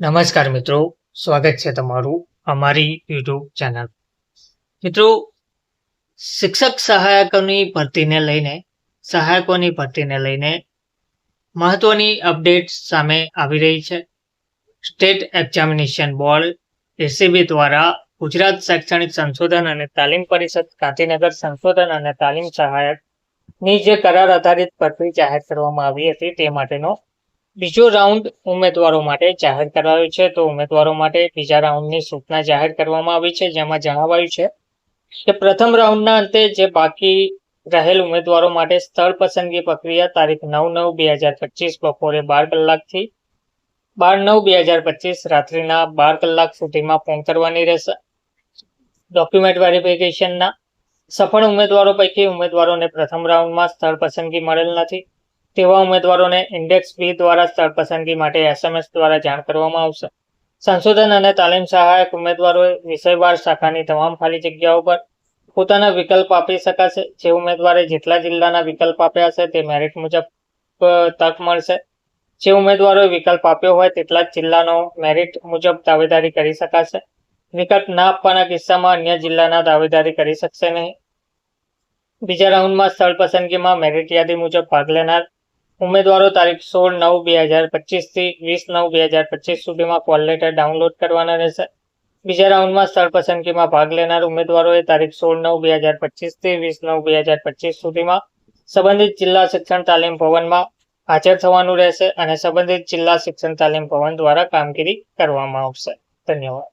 નમસ્કાર મિત્રો, સ્વાગત છે તમારું અમારી યુટ્યુબ ચેનલ. મિત્રો, શિક્ષક સહાયકોની ભરતીને લઈને, સહાયકોની ભરતીને લઈને મહત્વની અપડેટ સામે આવી રહી છે. સ્ટેટ એક્ઝામિનેશન બોર્ડ, એસીબી દ્વારા ગુજરાત શૈક્ષણિક સંશોધન અને તાલીમ પરિષદ, ગાંધીનગર સંશોધન અને તાલીમ સહાયકની જે કરાર આધારિત ભરતી જાહેર કરવામાં આવી હતી તે માટેનો બીજો રાઉન્ડ ઉમેદવારો માટે જાહેર કરાયો છે. તો ઉમેદવારો માટે બીજા રાઉન્ડની સૂચના જાહેર કરવામાં આવી છે, જેમાં જણાવાયું છે કે પ્રથમ રાઉન્ડના અંતે જે બાકી રહેલ ઉમેદવારો માટે સ્થળ પસંદગી પ્રક્રિયા તારીખ નવ નવ બે હજાર પચીસ બપોરે બાર કલાકથી બાર નવ બે હજાર પચીસ રાત્રિના બાર કલાક સુધીમાં ફોન કરવાની રહેશે. ડોક્યુમેન્ટ વેરિફિકેશનના સફળ ઉમેદવારો પૈકી ઉમેદવારોને પ્રથમ રાઉન્ડમાં સ્થળ પસંદગી મળેલ નથી. તેવા ઉમેદવારોને ઇન્ડેક્સ બી દ્વારા સ્થળ પસંદગી માટે એસએમએસ દ્વારા જાણ કરવામાં આવશે. સંશોધન અને તાલીમ સહાયક ઉમેદવારોએ વિષયવાર શાખાની તમામ ખાલી જગ્યાઓ પર પોતાના વિકલ્પ આપી શકાશે. જે ઉમેદવારે જેટલા જિલ્લાના વિકલ્પ આપ્યા હશે તે મેરિટ મુજબ તક મળશે. જે ઉમેદવારોએ વિકલ્પ આપ્યો હોય તેટલા જ જિલ્લાનો મેરિટ મુજબ દાવેદારી કરી શકાશે. વિકલ્પ ના આપવાના કિસ્સામાં અન્ય જિલ્લાના દાવેદારી કરી શકશે નહીં. બીજા રાઉન્ડમાં સ્થળ પસંદગીમાં મેરિટ યાદી મુજબ ભાગ લેનાર ઉમેદવારો તારીખ સોળ નવ બે હજાર પચીસથી વીસ નવ બે હજાર પચીસ સુધીમાં કોલ લેટર ડાઉનલોડ કરવાના રહેશે. બીજા રાઉન્ડમાં સ્થળ પસંદગીમાં ભાગ લેનાર ઉમેદવારોએ તારીખ સોળ નવ બે હજાર પચીસથી વીસ નવ બે હજાર પચીસ સુધીમાં સંબંધિત જિલ્લા શિક્ષણ તાલીમ ભવનમાં હાજર થવાનું રહેશે અને સંબંધિત જિલ્લા શિક્ષણ તાલીમ ભવન દ્વારા કામગીરી કરવામાં આવશે. ધન્યવાદ.